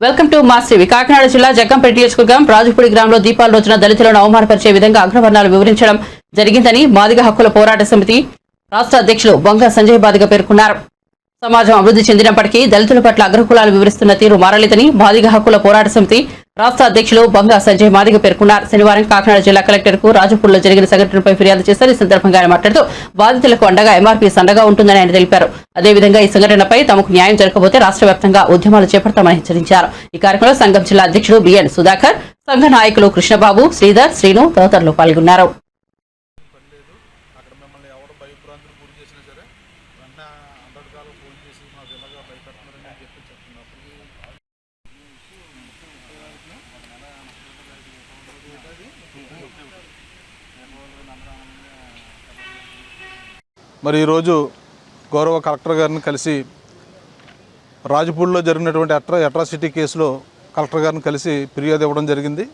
Welcome to mass TV. Kakinada జిల్లా జగ్గంపేట నియోజకవర్గం రాజుపూడి గ్రామంలో దీపాల రోజున దళితులను అవమానపరిచే విధంగా అగ్రవర్ణాలు వివరించడం జరిగిందని మాదిగ హక్కుల పోరాట సమితి రాష్ట్ర అధ్యక్షులు బొంగ సంజయ్ బాదిగ పేర్కొన్నారు. సమాజం అభివృద్ధి చెందినప్పటికీ దళితుల పట్ల అగ్రకులాలు వివరిస్తున్న తీరు మారలేదని మాదిగ హక్కుల పోరాట సమితి రాష్ట్ర అధ్యక్షులు బంగా సంజయ్ మాదిగ పేర్కొన్నారు. శనివారం కాకినాడ జిల్లా కలెక్టర్కు రాజపూర్లో జరిగిన సంఘటనపై ఫిర్యాదు చేశారు. ఈ సందర్భంగా ఆయన మాట్లాడుతూ బాధితులకు అండగా ఎంఆర్పీ సండగా ఉంటుందని ఆయన తెలిపారు. అదేవిధంగా ఈ సంఘటనపై తమకు న్యాయం జరగకపోతే రాష్ట్ర వ్యాప్తంగా ఉద్యమాలు చేపడతామని హెచ్చరించారు. ఈ కార్యక్రమంలో సంఘం జిల్లా అధ్యక్షుడు బిఎన్ సుధాకర్ సంఘ నాయకులు కృష్ణబాబు శ్రీధర్ శ్రీను తదితరులు పాల్గొన్నారు పని లేదు అక్కడ మిమ్మల్ని ఎవరు భయభ్రాంతులు గురి చేసినా సరే వెంటనే హండ్రెడ్ కాలం ఫోన్ చేసి మాకు ఇలాగా భయపెడుతున్నారని అని చెప్పి చెప్తున్నప్పటికీ మరి ఈరోజు గౌరవ కలెక్టర్ గారిని కలిసి రాజపూడిలో జరిగినటువంటి అట్రా అట్రాసిటీ కేసులో కలెక్టర్ గారిని కలిసి ఫిర్యాదు ఇవ్వడం జరిగింది.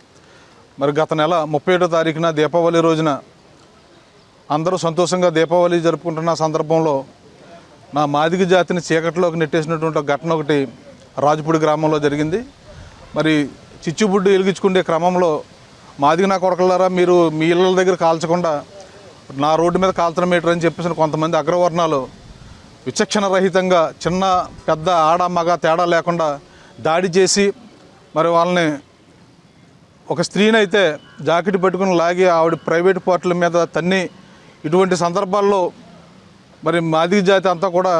మరి గత నెల ముప్పై ఏడో తారీఖున దీపావళి రోజున అందరూ సంతోషంగా దీపావళి జరుపుకుంటున్న సందర్భంలో నా మాదిగ జాతిని చీకట్లోకి నెట్టేసినటువంటి ఘటన ఒకటి రాజపూడి గ్రామంలో జరిగింది. మరి చిచ్చుబుడ్డు వెలిగించుకునే క్రమంలో మాదిగ నా కొడకలారా మీరు మీ ఇళ్ళ దగ్గర కాల్చకుండా నా రోడ్డు మీద కాల్చడం మీటర్ అని చెప్పేసి కొంతమంది అగ్రవర్ణాలు విచక్షణ రహితంగా చిన్న పెద్ద ఆడ మగ తేడా లేకుండా దాడి చేసి మరి వాళ్ళని ఒక స్త్రీని అయితే జాకెట్ పెట్టుకుని లాగి ఆవిడ ప్రైవేట్ పార్టీల మీద తన్ని ఇటువంటి సందర్భాల్లో మరి మాదిగ జాతి అంతా కూడా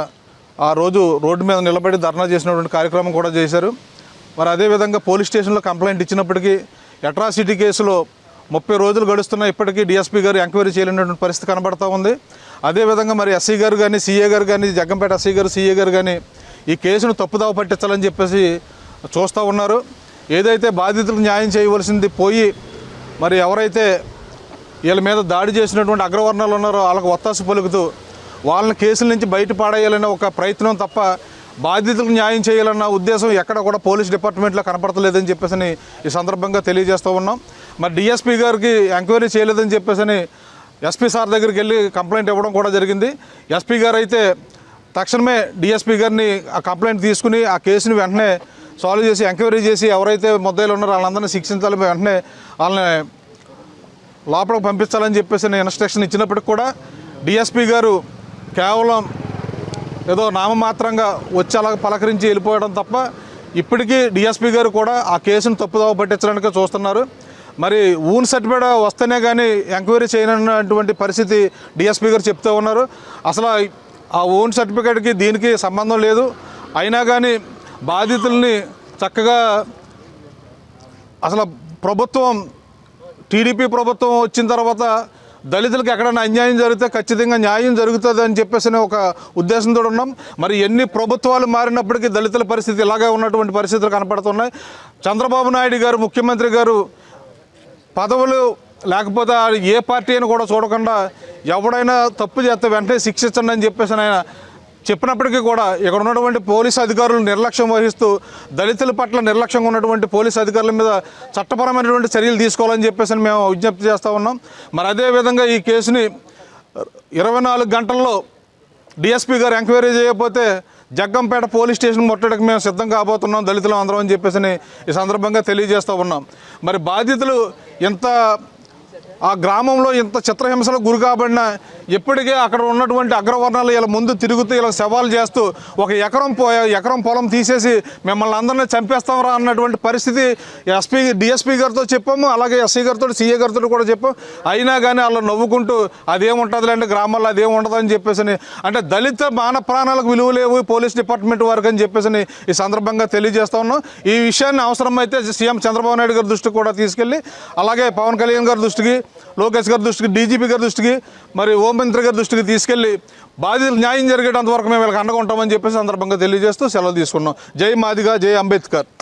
ఆ రోజు రోడ్డు మీద నిలబడి ధర్నా చేసినటువంటి కార్యక్రమం కూడా చేశారు. మరి అదేవిధంగా పోలీస్ స్టేషన్లో కంప్లైంట్ ఇచ్చినప్పటికీ అట్రాసిటీ కేసులో ముప్పై రోజులు గడుస్తున్న ఇప్పటికీ డిఎస్పీ గారు ఎంక్వైరీ చేయలేనటువంటి పరిస్థితి కనబడతా ఉంది. అదేవిధంగా మరి ఎస్సీ గారు కానీ సీఏ గారు కానీ జగ్గంపేట ఎస్సీ గారు సీఏ గారు కానీ ఈ కేసును తప్పుదావ పట్టించాలని చెప్పేసి చూస్తూ ఉన్నారు. ఏదైతే బాధితులకు న్యాయం చేయవలసింది పోయి మరి ఎవరైతే వీళ్ళ మీద దాడి చేసినటువంటి అగ్రవర్ణాలు ఉన్నారో వాళ్ళకు ఒత్తాసు పలుకుతూ వాళ్ళని కేసుల నుంచి బయట పాడేయాలనే ఒక ప్రయత్నం తప్ప బాధితులకు న్యాయం చేయాలన్న ఉద్దేశం ఎక్కడ కూడా పోలీస్ డిపార్ట్మెంట్లో కనపడతలేదని చెప్పేసి ఈ సందర్భంగా తెలియజేస్తూ ఉన్నాం. మరి డిఎస్పీ గారికి ఎంక్వైరీ చేయలేదని చెప్పేసి ఎస్పీ సార్ దగ్గరికి వెళ్ళి కంప్లైంట్ ఇవ్వడం కూడా జరిగింది. ఎస్పీ గారు అయితే తక్షణమే డిఎస్పీ గారిని ఆ కంప్లైంట్ తీసుకుని ఆ కేసుని వెంటనే సాల్వ్ చేసి ఎంక్వైరీ చేసి ఎవరైతే ముద్దాయిలు ఉన్నారో వాళ్ళందరినీ శిక్షించాలి వెంటనే వాళ్ళని లోపలికి పంపించాలని చెప్పేసి ఇన్స్ట్రక్షన్ ఇచ్చినప్పటికి కూడా డిఎస్పీ గారు కేవలం ఏదో నామమాత్రంగా వచ్చేలా అలా పలకరించి వెళ్ళిపోవడం తప్ప ఇప్పటికీ డిఎస్పీ గారు కూడా ఆ కేసును తప్పుదోవ పట్టించడానికి చూస్తున్నారు. మరి ఊన్ సర్టిఫికేట్ వస్తేనే కానీ ఎంక్వైరీ చేయనటువంటి పరిస్థితి డిఎస్పీ గారు చెప్తూ ఉన్నారు. అసలు ఆ ఓన్ సర్టిఫికేట్కి దీనికి సంబంధం లేదు. అయినా కానీ బాధితుల్ని చక్కగా అసలు ప్రభుత్వం టీడీపీ ప్రభుత్వం వచ్చిన తర్వాత దళితులకు ఎక్కడైనా అన్యాయం జరిగితే ఖచ్చితంగా న్యాయం జరుగుతుంది అని చెప్పేసి ఒక ఉద్దేశంతో ఉన్నాం. మరి ఎన్ని ప్రభుత్వాలు మారినప్పటికీ దళితుల పరిస్థితి ఇలాగే ఉన్నటువంటి పరిస్థితులు కనపడుతున్నాయి. చంద్రబాబు నాయుడు గారు ముఖ్యమంత్రి గారు పదవులు లేకపోతే ఏ పార్టీ అని కూడా చూడకుండా ఎవడైనా తప్పు చేస్తే వెంటనే శిక్షించండి అని చెప్పేసి ఆయన చెప్పినప్పటికీ కూడా ఇక్కడ ఉన్నటువంటి పోలీసు అధికారులు నిర్లక్ష్యం వహిస్తూ దళితుల పట్ల నిర్లక్ష్యంగా ఉన్నటువంటి పోలీసు అధికారుల మీద చట్టపరమైనటువంటి చర్యలు తీసుకోవాలని చెప్పేసి మేము విజ్ఞప్తి చేస్తూ ఉన్నాం. మరి అదేవిధంగా ఈ కేసుని ఇరవై నాలుగు గంటల్లో డిఎస్పీ గారు ఎంక్వైరీ చేయకపోతే జగ్గంపేట పోలీస్ స్టేషన్ ముట్టడికి మేము సిద్ధం కాబోతున్నాం దళితులు అందరం అని చెప్పేసి ఈ సందర్భంగా తెలియజేస్తూ ఉన్నాం. మరి బాధితులు ఇంత ఆ గ్రామంలో ఇంత చిత్రహింసలకు గురి కాబడిన ఇప్పటికే అక్కడ ఉన్నటువంటి అగ్రవర్ణాలు ఇలా ముందు తిరుగుతూ ఇలా సవాల్ చేస్తూ ఒక ఎకరం పో ఎకరం పొలం తీసేసి మిమ్మల్ని అందరినీ చంపేస్తామరా అన్నటువంటి పరిస్థితి ఎస్పీ డిఎస్పీ గారితో చెప్పాము అలాగే ఎస్సీ గారితో సీఏ గారితో కూడా చెప్పాం. అయినా కానీ వాళ్ళు నవ్వుకుంటూ అదేముంటుందిలేండి గ్రామాల్లో అదేం ఉండదని అని చెప్పేసి అంటే దళిత మాన ప్రాణాలకు విలువ లేవు పోలీస్ డిపార్ట్మెంట్ వరకు అని చెప్పేసి ఈ సందర్భంగా తెలియజేస్తా ఉన్నాం. ఈ విషయాన్ని అవసరమైతే సీఎం చంద్రబాబు నాయుడు గారి దృష్టికి కూడా తీసుకెళ్ళి అలాగే పవన్ కళ్యాణ్ గారి దృష్టికి లోకేష్ గారి దృష్టికి డీజీపీ గారి దృష్టికి మరి హోంమంత్రి గారి దృష్టికి తీసుకెళ్ళి బాధితులు న్యాయం జరిగేటంత వరకు మేము వీళ్ళకి అండగా ఉంటామని చెప్పేసి సందర్భంగా తెలియజేస్తూ సెలవు తీసుకున్నాం. జై మాదిగా జై అంబేద్కర్.